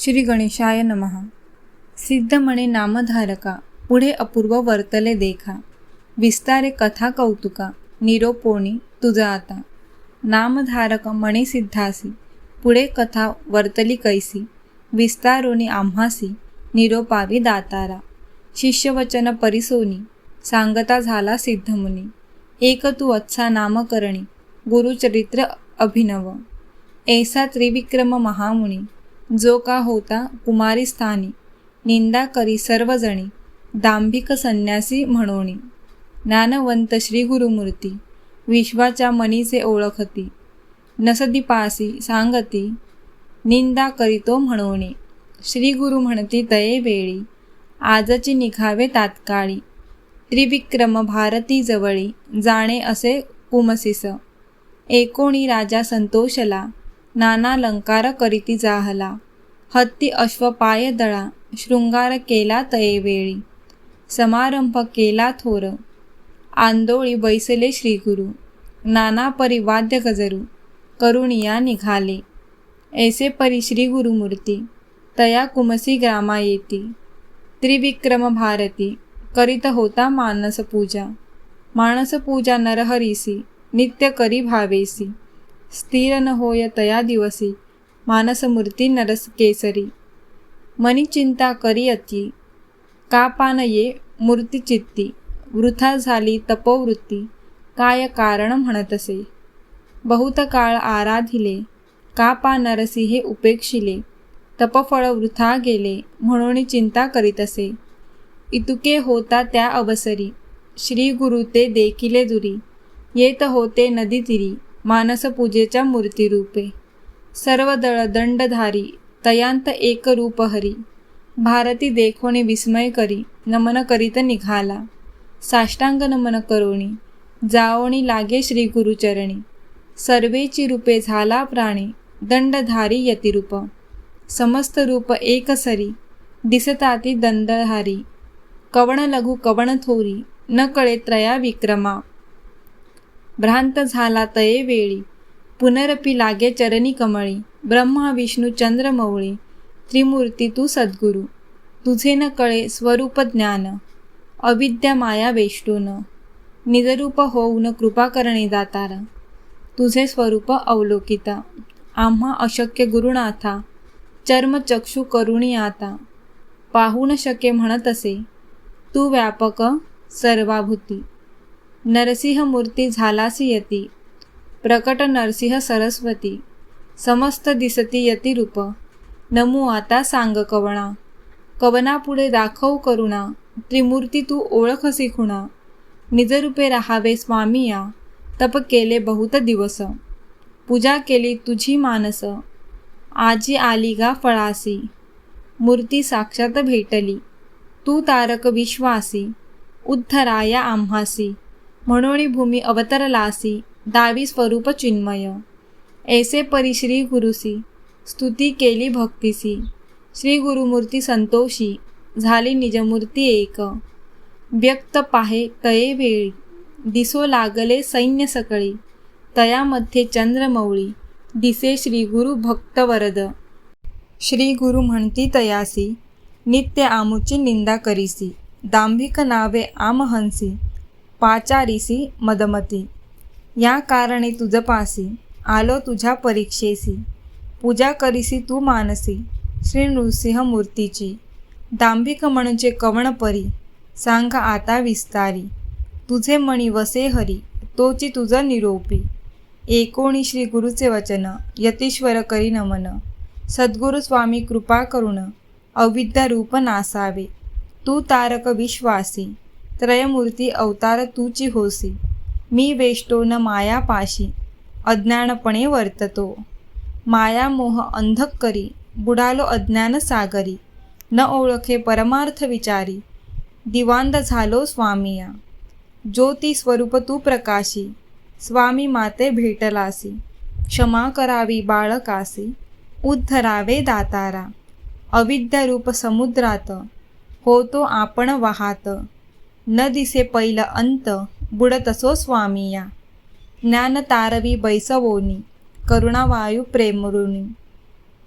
श्री गणेशाय नमः. सिद्ध म्हणे नामधारका पुढे अपूर्व वर्तले देखा. विस्तारे कथा कौतुका निरोपोणी तुझा आता. नामधारक म्हणे सिद्धासी पुढे कथा वर्तली कैसी. विस्तारोनी आम्हासी निरोपावी दातारा. शिष्यवचन परिसोनी सांगता झाला सिद्धमुनी. एक तू अच्छा नामकरणी गुरुचरित्र अभिनव. ऐसा त्रिविक्रम महामुनी जो का होता कुमारी स्थानी निंदा करी सर्वजणी दांभिक संन्यासी म्हणोणी ज्ञानवंत श्री गुरुमूर्ती विश्वाच्या मनीचे ओळखती नसदीपासी सांगती निंदा करीतो म्हणोणी श्री गुरु म्हणती तये वेळी आजची निघावे तात्काळी. त्रिविक्रम भारती जवळी जाणे असे कुमसिस. एकोणी राजा संतोषला नाना लंकार करीती जाहला. हत्ती अश्वपाय दळा शृंगार केला तये वेळी. समारंभ केला थोर. आंदोळी बैसले श्रीगुरु. नाना परिवाद्य गजरू. करुणिया निघाले. ऐसे परी श्री गुरुमूर्ती तया कुमसी ग्रामा येती. त्रिविक्रम भारती. करीत होता मानस पूजा. मानस पूजा नरहरीसी. नित्य करी भावेसी. स्थिर न होय तया दिवसी मानसमूर्ती नरस केसरी मनी चिंता करी अति कापान ये मूर्तीचित्ती वृथा झाली तपोवृत्ती काय कारण म्हणतसे बहुत काळ आराधिले कापा नरसी हे उपेक्षिले तपफळ वृथा गेले म्हणून चिंता करीत असे इतुके होता त्या अवसरी श्री गुरु ते देखिले दुरी येत होते नदी तिरी मानसपूजेच्या मूर्तीरूपे. सर्वदळ दंडधारी तयांत एक रूप हरी भारती देखोने विस्मय करी नमन करीत निघाला. साष्टांग नमन करोणी जाओणी लागे श्री गुरुचरणी. सर्वेची रूपे झाला प्राणी दंडधारी यतिरूप. समस्त रूप एकसरी दिसताती दंडधारी. कवण लघु कवण थोरी न कळे त्रया विक्रमा. भ्रांत झाला तये वेळी. पुनरपी लागे चरणी कमळी. ब्रह्मा विष्णू चंद्रमौळी त्रिमूर्ती तू सद्गुरु. तुझे न कळे स्वरूप ज्ञान. अविद्या माया वेष्टून. निजरूप होऊन कृपा करणे दातार. तुझे स्वरूप अवलोकिता. आम्हा अशक्य गुरुनाथा. चर्मचक्षु करुणी आता. पाहू न शके म्हणत असे. तू व्यापक सर्वाभूती. नरसिंहमूर्ती झालासी यती प्रकट नरसिंह सरस्वती समस्त दिसती यती रूप. नमू आता सांग कवणा कवनापुढे दाखव करुणा त्रिमूर्ती तू ओळखसी खुणा निजरूपे राहावे स्वामीया तप केले बहुत दिवस. पूजा केली तुझी मानस आजी आली गा फळासी मूर्ती साक्षात भेटली तू तारक विश्वासी उद्धराया आम्हासी. म्हणून भूमी अवतरलासी दावी स्वरूप चिन्मय. ऐसे परी श्री गुरुसी स्तुती केली भक्तीसी श्री गुरुमूर्ती संतोषी झाली निजमूर्ती एक. व्यक्त पाहे तये वेळी दिसो लागले सैन्य सकळी. तयामध्ये चंद्रमौळी दिसे श्री गुरु भक्तवरद श्री गुरु म्हणती तयासी नित्य आमुची निंदा करीसी दांभिक नावे आमहंसी पाचारीसी मदमती. या कारणे तुझपासी आलो तुझ्या परीक्षेसी. पूजा करीसी तू मानसी श्री नृसिंह मूर्तीची दांभिक म्हणजे कवणपरी सांग आता विस्तारी. तुझे मणी वसे हरी तोची तुझं निरोपी. एकोणी श्री गुरुचे वचन यतीश्वर करी नमन. सद्गुरु स्वामी कृपा करुण अविद्या रूप नासावे. तू तारक विश्वासी. त्रयमूर्ती अवतार तूची होसी. मी वेष्टो न मायापाशी अज्ञानपणे वर्ततो. माया मोह अंधक करी बुडालो अज्ञान सागरी. न ओळखे परमार्थ विचारी दिवांद झालो स्वामिया. ज्योती स्वरूप तू प्रकाशी स्वामी माते भेटलासी. क्षमा करावी बाळकासी उद्धरावे दातारा. अविद्यारूप समुद्रात होतो आपण वाहात. न दिसे पैल अंत बुडतसो स्वामिया ज्ञान तारवी बैसवोनी करुणावायू प्रेमरुणी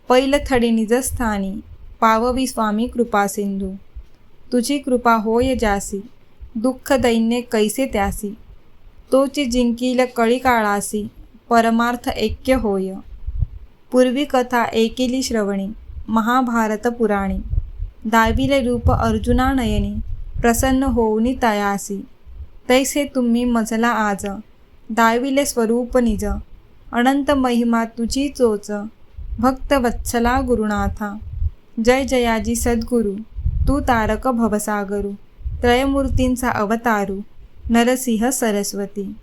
पैलथडी निजस्थानी पाववी स्वामी कृपासिंधू तुझी कृपा होय जासी दुःख दैन्य कैसे त्यासी. तोची जिंकील कळी काळासी परमार्थ ऐक्य होय. पूर्वी कथा एकेली श्रवणी महाभारत पुराणी. दाविले रूप अर्जुना नयनी प्रसन्न होऊनी तयासी तैसे तुम्ही मजला आज. दाविले स्वरूप निज. अनंत महिमा तुझी चोच. भक्त वत्सला गुरुनाथा. जय जयाजी सद्गुरु. तू तारक भवसागरू. त्रयमूर्तींचा अवतारू. नरसिंह सरस्वती.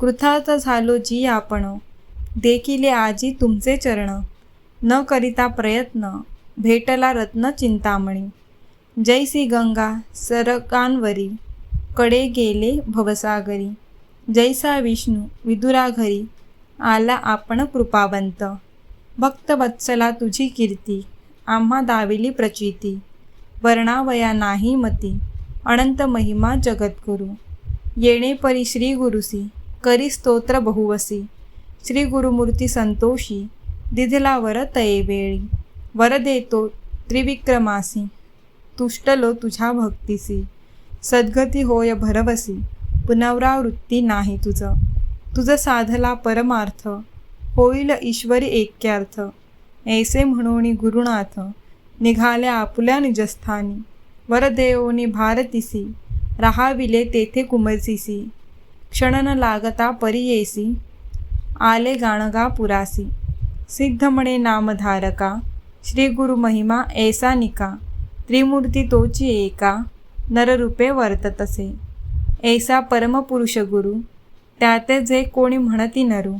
कृथार्थ झालो जी आपण. देखिले आजी तुमचे चरण. न करिता प्रयत्न. भेटला रत्न चिंतामणी. जैसी गंगा सरकांवरी कडे गेले भवसागरी. जैसा विष्णू विदुरा घरी आला आपण कृपावंत. भक्त वत्सला तुझी कीर्ती आम्हा दाविली प्रचिती. वर्णावया नाही मती अनंत महिमा जगद्गुरु. येणे परी श्री गुरुसी करी स्तोत्र बहुवसी. श्री गुरुमूर्ती संतोषी दिधला वर तये वेळी. वर देतो त्रिविक्रमासी. तुष्टलो तुझ्या भक्तीसी. सद्गती होय भरवसी. पुनरावृत्ती नाही तुझं. तुझं साधला परमार्थ. होईल ईश्वरी ऐक्यार्थ. ऐसे म्हणून गुरुनाथ. निघाल्या आपुल्या निजस्थानी. वरदेवनी भारतीसी. राहाविले तेथे कुमरसीसी क्षणन लागता परियेसी. आले गाणगा पुरासी. सिद्ध म्हणे नामधारका. श्री गुरु महिमा ऐसा निका. त्रिमूर्ती तोची एका नररूपे वर्ततसे. ऐसा परमपुरुष गुरु त्याते जे कोणी म्हणती नरू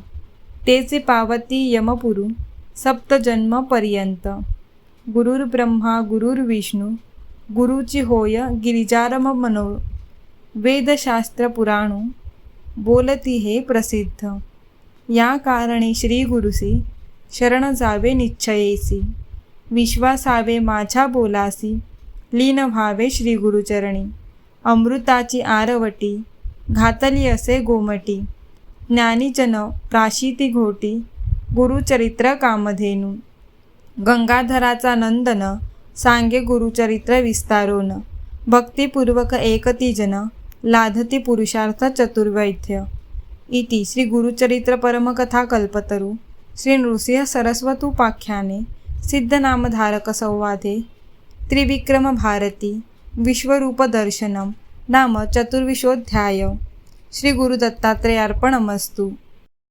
तेचे पावती यमपुरू सप्तजन्म पर्यंत. गुरुर्ब्रह्मा गुरुर्विष्णू गुरुची होय गिरिजारम मनो वेदशास्त्र पुराणू बोलती हे प्रसिद्ध. या कारणे श्री गुरुसी शरण जावे निश्चयेसी. विश्वासावे माझ्या बोलासी. लीन व्हावे श्री गुरुचरणी. अमृताची आरवटी घातली असे गोमटी. ज्ञानीजन प्राशीती घोटी गुरुचरित्र कामधेनू. गंगाधराचा नंदन सांगे गुरुचरित्र विस्तारोन. भक्तिपूर्वक एकती जन लाधती पुरुषार्थ चतुर्वैद्य. इति श्री गुरुचरित्र परमकथा कल्पतरू. श्री नृसिंह सरस्वतुपाख्याने सिद्धनामधारक संवादे त्रिविक्रम भारती विश्वरूपदर्शनम नाम चतुर्विशोध्याय. श्रीगुरुदत्तात्रेयार्पणमस्तु